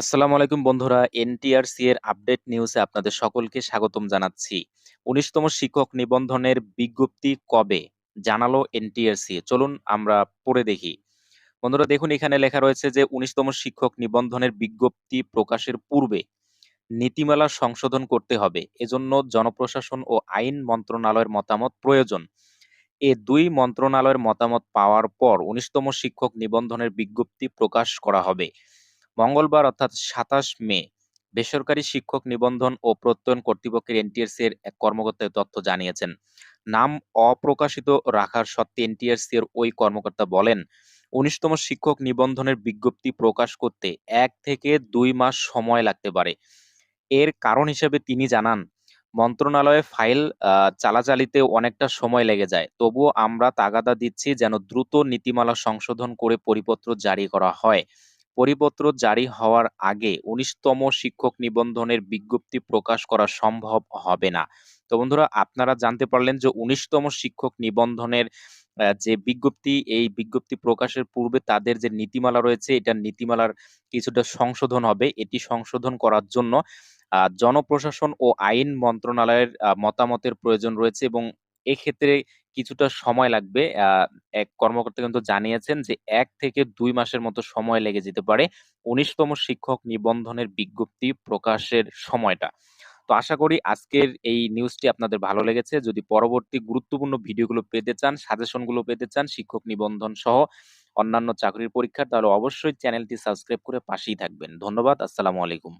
আসসালামু আলাইকুম বন্ধুরা, এনটিআরসি এর আপডেট নিউজে আপনাদের সকলকে স্বাগতম জানাচ্ছি। উনিশতম শিক্ষক নিবন্ধনের বিজ্ঞপ্তি কবে? জানালো এনটিআরসি। চলুন আমরা পড়ে দেখি। বন্ধুরা, দেখুন, এখানে লেখা রয়েছে যে উনিশতম শিক্ষক নিবন্ধনের বিজ্ঞপ্তি প্রকাশের পূর্বে নীতিমালা সংশোধন করতে হবে। এজন্য জনপ্রশাসন ও আইন মন্ত্রণালয়ের মতামত প্রয়োজন। এ দুই মন্ত্রণালয়ের মতামত পাওয়ার পর উনিশতম শিক্ষক নিবন্ধনের বিজ্ঞপ্তি প্রকাশ করা হবে। মঙ্গলবার অর্থাৎ সাতাশ মে, বেসরকারি শিক্ষক নিবন্ধন ও প্রত্যয়ন কর্তৃপক্ষের এনটিএসসি এর এক কর্মকর্তা তথ্য জানিয়েছেন। নাম অপ্রকাশিত রাখার সত্ত্বে এনটিএসসি এর ওই কর্মকর্তা বলেন, উনিশতম শিক্ষক নিবন্ধনের বিজ্ঞপ্তি প্রকাশ করতে এক থেকে দুই মাস সময় লাগতে পারে। এর কারণ হিসেবে তিনি জানান, মন্ত্রণালয়ে ফাইল চালাচালিতে অনেকটা সময় লেগে যায়, তবুও আমরা তাগাদা দিচ্ছি যেন দ্রুত নীতিমালা সংশোধন করে পরিপত্র জারি করা হয়। পরিপত্র জারি হওয়ার আগে উনিশতম শিক্ষক নিবন্ধনের বিজ্ঞপ্তি প্রকাশ করা সম্ভব হবে না। তো বন্ধুরা, আপনারা জানতে পারলেন যে উনিশতম শিক্ষক নিবন্ধনের যে বিজ্ঞপ্তি, এই বিজ্ঞপ্তি প্রকাশের পূর্বে তাদের যে নীতিমালা রয়েছে, এটা নীতিমালার কিছুটা সংশোধন হবে। এটি সংশোধন করার জন্য জনপ্রশাসন ও আইন মন্ত্রণালয়ের মতামতের প্রয়োজন রয়েছে এবং এক্ষেত্রে কিছুটা সময় লাগবে। এক কর্মকর্তা কিন্তু জানিয়েছেন যে, এক থেকে দুই মাসের মতো সময় লেগে যেতে পারে উনিশতম শিক্ষক নিবন্ধনের বিজ্ঞপ্তি প্রকাশের সময়টা। তো আশা করি আজকের এই নিউজটি আপনাদের ভালো লেগেছে। যদি পরবর্তী গুরুত্বপূর্ণ ভিডিওগুলো পেতে চান সাজেশনগুলো পেতে চান, শিক্ষক নিবন্ধন সহ অন্যান্য চাকরির পরীক্ষার, তাহলে অবশ্যই চ্যানেলটি সাবস্ক্রাইব করে পাশেই থাকবেন। ধন্যবাদ, আসসালামু আলাইকুম।